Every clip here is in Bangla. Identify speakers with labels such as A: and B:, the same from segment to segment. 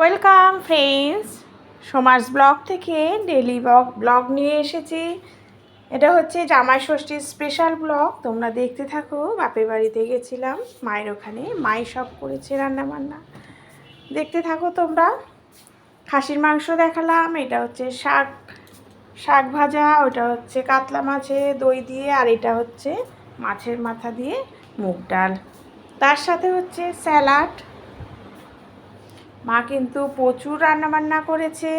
A: ওয়েলকাম ফ্রেন্ডস সমাজ ব্লগ থেকে ডেলি ব্লগ ব্লগ নিয়ে এসেছি। এটা হচ্ছে জামাই ষষ্ঠীর স্পেশাল ব্লগ। তোমরা দেখতে থাকো, বাপের বাড়িতে গেছিলাম, মায়ের ওখানে। মাই সব করেছে রান্না বান্না দেখতে থাকো তোমরা। খাসির মাংস দেখালাম, এটা হচ্ছে শাক শাক ভাজা, ওটা হচ্ছে কাতলা মাছে দই দিয়ে, আর এটা হচ্ছে মাছের মাথা দিয়ে মুগ ডাল। তার সাথে হচ্ছে স্যালাড। মা কিন্তু প্রচুর রান্নাবান্না করেছে।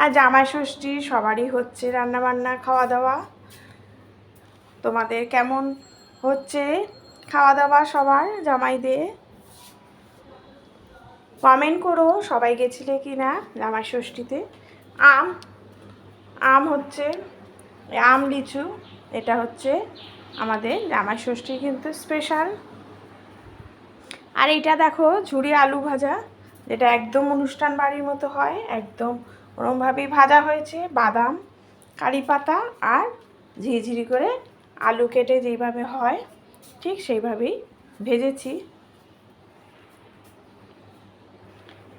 A: আর জামাই ষষ্ঠী সবারই হচ্ছে রান্নাবান্না খাওয়া দাওয়া তোমাদের কেমন হচ্ছে খাওয়া দাওয়া সবার, জামাইদের? কমেন্ট করো সবাই গেছিলে কি না জামাই ষষ্ঠীতে। আম আম হচ্ছে, আম লিচু, এটা হচ্ছে আমাদের জামাই ষষ্ঠী কিন্তু স্পেশাল আর এটা দেখো ঝুড়ি আলু ভাজা, যেটা একদম অনুষ্ঠান বাড়ির মতো হয়, একদম ওরমভাবেই ভাজা হয়েছে, বাদাম, কারি পাতা আর ঝিঝিরি করে আলু কেটে যেইভাবে হয়, ঠিক সেইভাবেই ভেজেছি।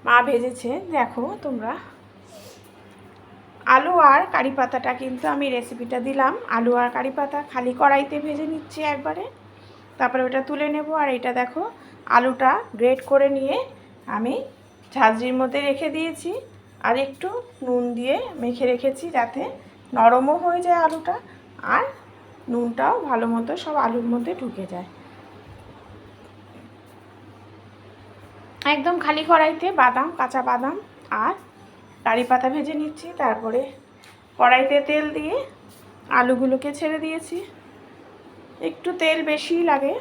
A: মা ভেজেছে, দেখো তোমরা। আলু আর কারি পাতাটা কিন্তু আমি রেসিপিটা দিলাম। আলু আর কারি পাতা খালি কড়াইতে ভেজে নিচ্ছি একবারে। তারপরে ওটা তুলে নেব। আর এটা দেখো আলুটা গ্রেট করে নিয়ে আমি ঝাঁঝরির মধ্যে রেখে দিয়েছি আর একটু নুন দিয়ে মেখে রেখেছি যাতে নরমও হয়ে যায় আলুটা আর নুনটাও ভালো মতো সব আলুর মধ্যে ঢুকে যায়। একদম খালি কড়াইতে বাদাম, কাঁচা বাদাম আর কারি পাতা ভেজে নিচ্ছি। তারপরে কড়াইতে তেল দিয়ে আলুগুলোকে ছেড়ে দিয়েছি। একটু তেল বেশি লাগে।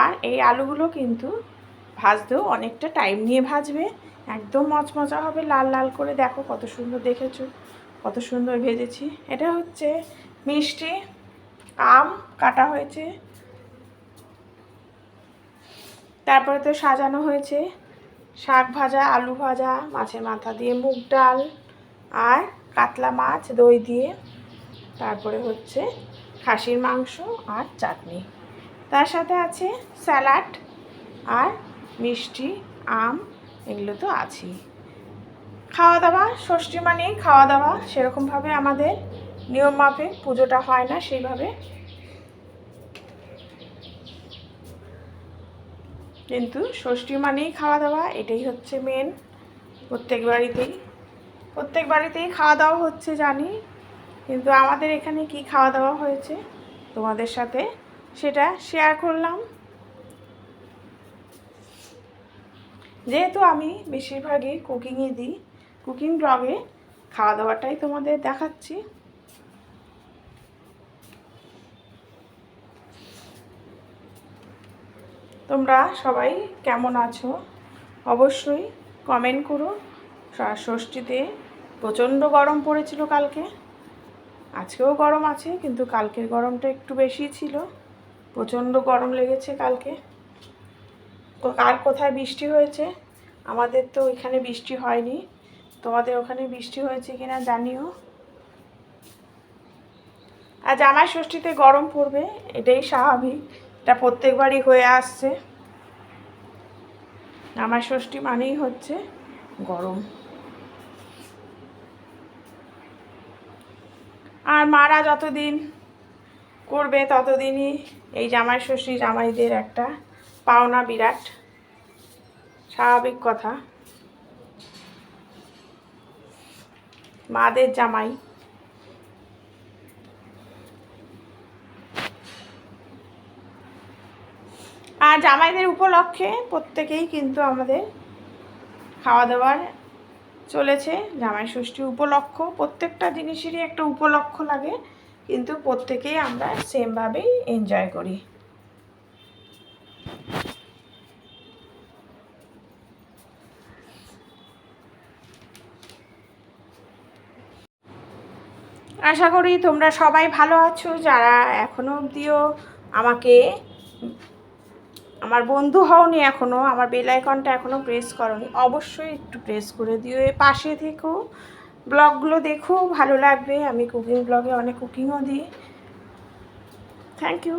A: আর এই আলুগুলো কিন্তু ভাজতেও অনেকটা টাইম নিয়ে ভাজবে। একদম মচমচা হবে, লাল লাল করে দেখো কত সুন্দর দেখেছ, কত সুন্দর ভেজেছি। এটা হচ্ছে মিষ্টি আম কাটা হয়েছে। তারপরে তো সাজানো হয়েছে শাক ভাজা, আলু ভাজা, মাছের মাথা দিয়ে মুগ ডাল আর কাতলা মাছ, দই দিয়ে। তারপরে হচ্ছে খাসির মাংস আর চাটনি। তার সাথে আছে স্যালাড আর মিষ্টি, আম, এগুলো তো আছেই। খাওয়া দাওয়া ষষ্ঠী মানে খাওয়া দাওয়া সেরকমভাবে আমাদের নিয়ম মাফিক পুজোটা হয় না সেইভাবে। কিন্তু ষষ্ঠী মানেই খাওয়া দাওয়া এটাই হচ্ছে মেন প্রত্যেক বাড়িতেই। প্রত্যেক বাড়িতেই খাওয়া দাওয়া হচ্ছে জানি, কিন্তু আমাদের এখানে কি খাওয়া দাওয়া হয়েছে তোমাদের সাথে সেটা শেয়ার করলাম। যেহেতু আমি বেশিরভাগই কুকিংয়ে দিই কুকিং ব্লগে খাওয়া দাওয়াটাই তোমাদের দেখাচ্ছি। তোমরা সবাই কেমন আছো? অবশ্যই কমেন্ট করো। ষষ্ঠীতে প্রচণ্ড গরম পড়েছিল কালকে। আজকেও গরম আছে, কিন্তু কালকের গরমটা একটু বেশি ছিল। প্রচণ্ড গরম লেগেছে কালকে। কার কোথায় বৃষ্টি হয়েছে? আমাদের তো এখানে বৃষ্টি হয়নি। তোমাদের ওখানে বৃষ্টি হয়েছে কিনা জানিও। আর জামাই ষষ্ঠীতে গরম পড়বে, এটাই স্বাভাবিক। এটা প্রত্যেকবারই হয়ে আসছে। জামাই ষষ্ঠী মানেই হচ্ছে গরম। আর মারা যতদিন করবে ততদিনই এই জামাই ষষ্ঠী জামাইদের একটা পাওনা বিরাট। স্বাভাবিক কথা। মাদের জামাই। আর জামাইদের উপলক্ষে প্রত্যেকেই কিন্তু আমাদের খাওয়া দাওয়ার চলেছে। জামাই ষষ্ঠী উপলক্ষ, প্রত্যেকটা জিনিসেরই একটা উপলক্ষ লাগে। কিন্তু প্রত্যেকেই আমরা সেমভাবেই এনজয় করি। আশা করি তোমরা সবাই ভালো আছো, যারা এখনও অবধিও আমাকে, আমার বন্ধু হওনি এখনও আমার বেল আইকনটা এখনও প্রেস করনি, অবশ্যই একটু প্রেস করে দিও, এ পাশে থেকো। ব্লগগুলো দেখো ভালো লাগবে। আমি কুকিং ব্লগে অনেক কুকিংও দিই। Thank you